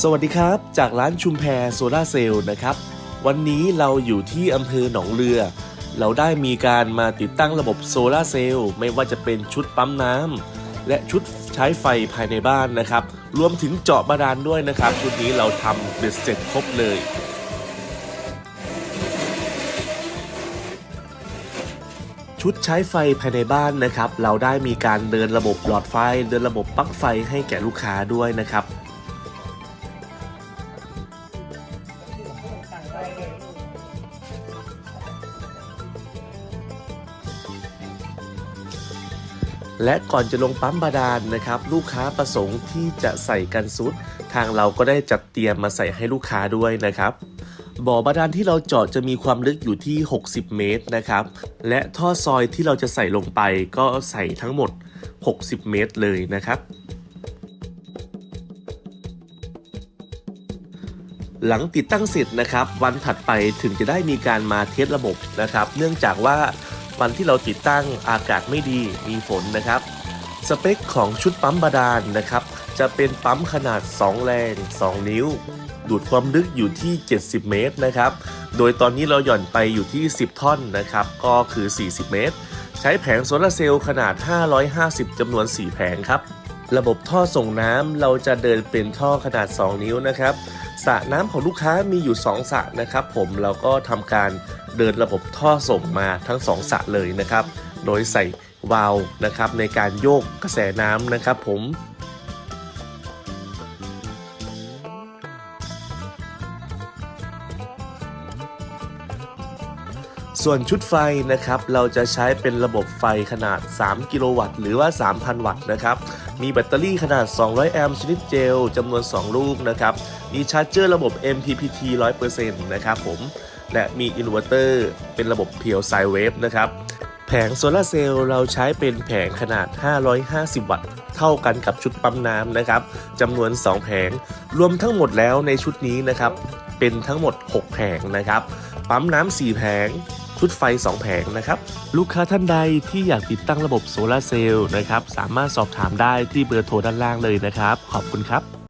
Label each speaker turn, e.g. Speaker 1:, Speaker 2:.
Speaker 1: สวัสดีครับ จากร้านชุมแพโซลาเซลล์นะครับ วันนี้เราอยู่ที่อำเภอหนองเรือ เราได้มีการมาติดตั้งระบบโซลาเซลล์ไม่ว่าจะเป็นชุดปั๊มน้ำและชุดใช้ไฟภายในบ้านนะครับ รวมถึงเจาะบาดาลด้วยนะครับ ชุดนี้เราทำเบ็ดเสร็จครบเลยชุดใช้ไฟภายในบ้านนะครับ เราได้มีการเดินระบบหลอดไฟ เดินระบบปลั๊กไฟให้แก่ลูกค้าด้วยนะครับ และก่อนจะลงปั๊มบาดาลนะครับ ลูกค้าประสงค์ที่จะใส่กันซุด ทางเราก็ได้จัดเตรียมมาใส่ให้ลูกค้าด้วยนะครับบ่อบาดาลที่เราเจาะจะมีความลึกอยู่ที่ 60 เมตรนะครับ และท่อซอยที่เราจะใส่ลงไปก็ใส่ทั้งหมด 60 เมตรเลยนะครับ หลังติดตั้งเสร็จนะครับ วันถัดไปถึงจะได้มีการมาเทสระบบนะครับ เนื่องจากว่าวันที่เราติดตั้งอากาศไม่ดีมีฝนนะครับ สเปคของชุดปั๊มบาดาลนะครับ จะเป็นปั๊มขนาด 2 แรง 2 นิ้ว ดูดความลึกอยู่ที่ 70 เมตรนะครับ โดยตอนนี้เราหย่อนไปอยู่ที่ 10 ท่อนนะครับ ก็คือ 40 เมตร ใช้แผงโซลาร์เซลล์ขนาด 550จำนวน 4 แผงครับ ระบบท่อส่งน้ำเราจะเดินเป็นท่อขนาด 2 นิ้วนะครับสระน้ำของลูกค้ามีอยู่ 2สระนะครับผมเราก็ทำการเดินระบบท่อส่งมาทั้ง 2สระเลยนะครับ โดยใส่วาล์วนะครับในการโยกกระแสน้ำนะครับผม ส่วนชุดไฟนะครับ เราจะใช้เป็นระบบไฟขนาด 3 กิโลวัตต์ หรือว่า 3,000 วัตต์นะครับ มีแบตเตอรี่ขนาด 200 แอมป์ชนิดเจลจำนวน 2 ลูกนะครับ มีชาร์จเจอร์ระบบ MPPT 100%นะครับผม และมีอินเวอร์เตอร์เป็นระบบเพียวไซเวฟนะครับ แผงโซลาเซลล์เราใช้เป็นแผงขนาด 550 วัตต์ เท่ากันกับชุดปั๊มน้ำนะครับจำนวน 2 แผง รวมทั้งหมดแล้วในชุดนี้นะครับ เป็นทั้งหมด 6 แผงนะครับ ปั๊มน้ำ4แผง ชุดไฟ 2 แผงนะครับ ลูกค้าท่านใดที่อยากติดตั้งระบบโซลาเซลล์นะครับ สามารถสอบถามได้ที่เบอร์โทรด้านล่างเลยนะครับ ขอบคุณครับ